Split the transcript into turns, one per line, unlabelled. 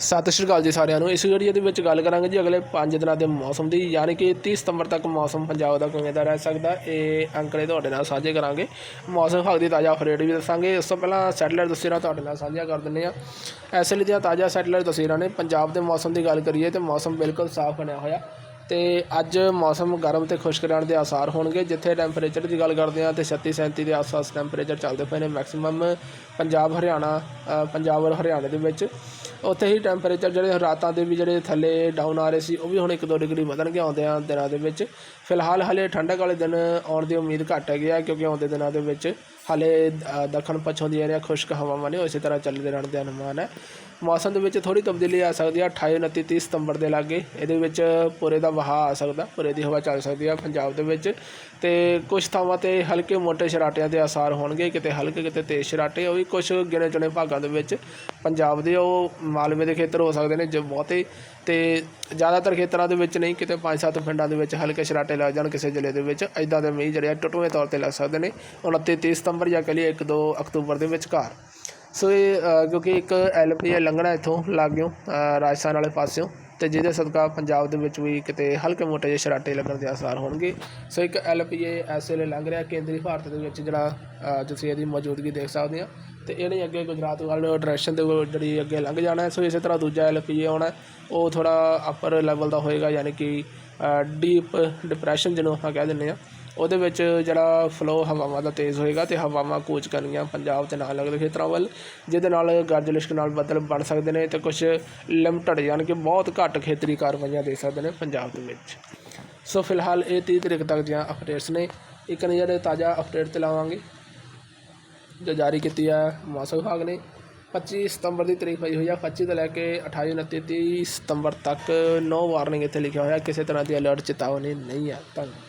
ਸਤਿ ਸ਼੍ਰੀ ਅਕਾਲ ਜੀ ਸਾਰਿਆਂ ਨੂੰ। ਇਸ ਵੀਡੀਓ ਦੇ ਵਿੱਚ ਗੱਲ ਕਰਾਂਗੇ ਜੀ ਅਗਲੇ 5 ਦਿਨਾਂ ਦੇ ਮੌਸਮ ਦੀ, ਯਾਨੀ ਕਿ 30 ਸਤੰਬਰ ਤੱਕ ਮੌਸਮ ਪੰਜਾਬ ਦਾ ਕਿਵੇਂ ਦਾ ਰਹਿ ਸਕਦਾ, ਇਹ ਅੰਕੜੇ ਤੁਹਾਡੇ ਨਾਲ ਸਾਂਝੇ ਕਰਾਂਗੇ। ਮੌਸਮ ਵਿਭਾਗ ਦੀ ਤਾਜ਼ਾ ਅਪਡੇਟ ਵੀ ਦੱਸਾਂਗੇ। ਇਸ ਤੋਂ ਪਹਿਲਾਂ ਸੈਟਲਾਈਟ ਤਸਵੀਰਾਂ ਤੁਹਾਡੇ ਨਾਲ ਸਾਂਝੀਆਂ ਕਰ ਦਿੰਦੇ ਆ ਐਸੇ ਲਈ ਦੀਆਂ ਤਾਜ਼ਾ ਸੈਟਲਾਈਟ ਤਸਵੀਰਾਂ ਨੇ ਪੰਜਾਬ ਦੇ ਮੌਸਮ ਦੀ ਗੱਲ ਕਰੀਏ ਤੇ ਮੌਸਮ ਬਿਲਕੁਲ ਸਾਫ਼ ਬਣਿਆ ਹੋਇਆ। ਤੇ ਅੱਜ ਮੌਸਮ ਗਰਮ ਤੇ ਖੁਸ਼ਕ ਰਹਿਣ ਦੇ ਆਸਾਰ ਹੋਣਗੇ, ਜਿੱਥੇ ਟੈਂਪਰੇਚਰ ਦੀ ਗੱਲ ਕਰਦੇ ਆ ਤੇ 36 37 ਦੇ ਆਸ-ਪਾਸ ਟੈਂਪਰੇਚਰ ਚੱਲਦੇ ਪਏ ਨੇ ਮੈਕਸਿਮਮ ਪੰਜਾਬ ਹਰਿਆਣਾ ਪੰਜਾਬ ਔਰ ਹਰਿਆਣੇ ਦੇ ਵਿੱਚ। ਉੱਥੇ ਹੀ ਟੈਂਪਰੇਚਰ ਜਿਹੜੇ ਰਾਤਾਂ ਦੇ ਵੀ ਜਿਹੜੇ ਥੱਲੇ ਡਾਊਨ ਆ ਰਹੇ ਸੀ, ਉਹ ਵੀ ਹੁਣ 1-2 ਡਿਗਰੀ ਵਧਣਗੇ ਆਉਂਦੇ ਆ ਦਿਨਾਂ ਦੇ ਵਿੱਚ। ਫਿਲਹਾਲ ਹਲੇ ਠੰਡਕ ਵਾਲੇ ਦਿਨ ਆਉਣ ਦੀ ਉਮੀਦ ਘੱਟ ਹੈਗੀ ਆ, ਕਿਉਂਕਿ ਆਉਂਦੇ ਦਿਨਾਂ ਦੇ ਵਿੱਚ ਹਲੇ ਦੱਖਣ ਪੱਛਮ ਦੀ ਏਰੀਆ ਖੁਸ਼ਕ ਹਵਾਵਾਂ ਨੇ ਉਸੇ ਤਰ੍ਹਾਂ ਚੱਲਦੇ ਰਹਿਣ ਦੇ ਅਨੁਮਾਨ ਹੈ। ਮੌਸਮ ਦੇ ਵਿੱਚ ਥੋੜੀ ਤਬਦੀਲੀ ਆ ਸਕਦੀ ਆ 28 29 30 ਸਤੰਬਰ ਦੇ ਲਾਗੇ। ਇਹਦੇ ਵਿੱਚ ਪੂਰੇ ਦਾ ਵਹਾਅ ਆ ਸਕਦਾ, ਪੂਰੇ ਦੀ ਹਵਾ ਚੱਲ ਸਕਦੀ ਆ ਪੰਜਾਬ ਦੇ ਵਿੱਚ। ਤੇ ਕੁਝ ਥਾਵਾਂ ਤੇ ਹਲਕੇ ਮੋਟੇ ਸ਼ਰਾਟਿਆਂ ਦੇ ਆਸਾਰ ਹੋਣਗੇ, ਕਿਤੇ ਹਲਕੇ, ਕਿਤੇ ਤੇਜ਼ ਸ਼ਰਾਟੇ ਉਹ ਵੀ ਕੁਝ ਗਿਣੇ ਚੁਣੇ ਭਾਗਾਂ ਦੇ ਵਿੱਚ। ਪੰਜਾਬ ਦੇ ਉਹ ਮਾਲਵੇ ਦੇ ਖੇਤਰ ਹੋ ਸਕਦੇ ਨੇ ਜੋ ਬਹੁਤੇ, ਤੇ ਜ਼ਿਆਦਾਤਰ ਖੇਤਰਾਂ ਦੇ ਵਿੱਚ ਨਹੀਂ, ਕਿਤੇ 5-7 ਪਿੰਡਾਂ ਦੇ ਵਿੱਚ ਹਲਕੇ ਸ਼ਰਾਟੇ ਲੱਗ ਜਾਣ ਕਿਸੇ ਜ਼ਿਲ੍ਹੇ ਦੇ ਵਿੱਚ ਐਦਾਂ ਦੇ ਮੀਂਹ ਜਿਹੜੇ ਆ ਟੁੱਟਵੇਂ ਤੌਰ ਤੇ ਲੱਗ ਸਕਦੇ ਨੇ 29 30 ਸਤੰਬਰ ਜਾਂ ਕਹ ਲਈਏ 1-2 ਅਕਤੂਬਰ ਦੇ ਵਿਚਕਾਰ। ਸੋ ਇਹ ਕਿਉਂਕਿ ਇੱਕ ਐਲਪੀ ਲੰਘਣਾ ਇੱਥੋਂ ਲਾਗਿਓ ਰਾਜਸਥਾਨ ਵਾਲੇ ਪਾਸਿਓਂ, ਤੇ ਜਿਹਦੇ ਸਦਕਾ ਪੰਜਾਬ ਦੇ ਵਿੱਚ ਵੀ ਕਿਤੇ ਹਲਕੇ ਮੋਟੇ ਜਿਹੇ ਸ਼ਰਾਟੇ ਲੱਗਣ ਦੇ ਆਸਾਰ ਹੋਣਗੇ। ਸੋ ਇੱਕ ਐਲਪੀਏ ਇਸ ਵੇਲੇ ਲੰਘ ਰਿਹਾ, ਕੇਂਦਰੀ ਭਾਰਤ ਦੇ ਵਿੱਚ ਜਿਹੜਾ ਤੁਸੀਂ ਇਹਦੀ ਮੌਜੂਦਗੀ ਦੇਖ ਸਕਦੇ ਆ ਅਤੇ ਇਹਨੇ ਅੱਗੇ ਗੁਜਰਾਤ ਵੱਲ ਡਾਇਰੈਕਸ਼ਨ ਦੇ ਵੱਲ ਜਿਹੜੀ ਅੱਗੇ ਲੰਘ ਜਾਣਾ ਸੋ ਇਸੇ ਤਰ੍ਹਾਂ ਦੂਜਾ ਐਲ ਪੀ ਆਉਣਾ ਹੈ, ਉਹ ਥੋੜ੍ਹਾ ਅਪਰ ਲੈਵਲ ਦਾ ਹੋਏਗਾ ਯਾਨੀ ਕਿ ਡੀਪ ਡਿਪਰੈਸ਼ਨ ਜਿਹਨੂੰ ਆਪਾਂ ਕਹਿ ਦਿੰਦੇ ਆ ਉਹਦੇ ਵਿੱਚ ਜਿਹੜਾ ਫਲੋ ਹਵਾਵਾਂ ਦਾ ਤੇਜ਼ ਹੋਏਗਾ ਤੇ ਹਵਾਵਾਂ ਕੂਚ ਕਰਨੀਆਂ ਪੰਜਾਬ ਤੇ ਨਾਲ ਲੱਗਦੇ ਖੇਤਰਾਂ ਵੱਲ ਜਿਹਦੇ ਨਾਲ ਗਰਜ ਲਿਸ਼ਕ ਨਾਲ ਬੱਦਲ ਬਣ ਸਕਦੇ ਨੇ ਤੇ ਕੁਝ ਲਿਮਟਡ ਯਾਨੀ ਕਿ ਬਹੁਤ ਘੱਟ ਖੇਤਰੀ ਕਾਰਵਾਈਆਂ ਦੇ ਸਕਦੇ ਨੇ ਪੰਜਾਬ ਦੇ ਵਿੱਚ। ਸੋ ਫਿਲਹਾਲ ਇਹ 30 ਤਰੀਕ ਤੱਕ ਦੀਆਂ ਅਪਡੇਟਸ ਨੇ। ਇੱਕ ਨਜ਼ਰ ਤਾਜ਼ਾ ਅਪਡੇਟ ਤੇ ਲਾਵਾਂਗੇ। ਜੋ ਜਾਰੀ ਕੀਤੀ ਹੈ ਮੌਸਮ ਵਿਭਾਗ ਨੇ 25 ਸਤੰਬਰ ਦੀ ਤਰੀਕ ਪਈ ਹੋਈ ਆ 25 ਤੋਂ ਲੈ ਕੇ 28 29 30 ਸਤੰਬਰ ਤੱਕ ਨੋ ਵਾਰਨਿੰਗ ਇੱਥੇ ਲਿਖਿਆ ਹੋਇਆ, ਕਿਸੇ ਤਰ੍ਹਾਂ ਦੀ ਅਲਰਟ ਚੇਤਾਵਨੀ ਨਹੀਂ ਹੈ ਧੰਨਵਾਦ।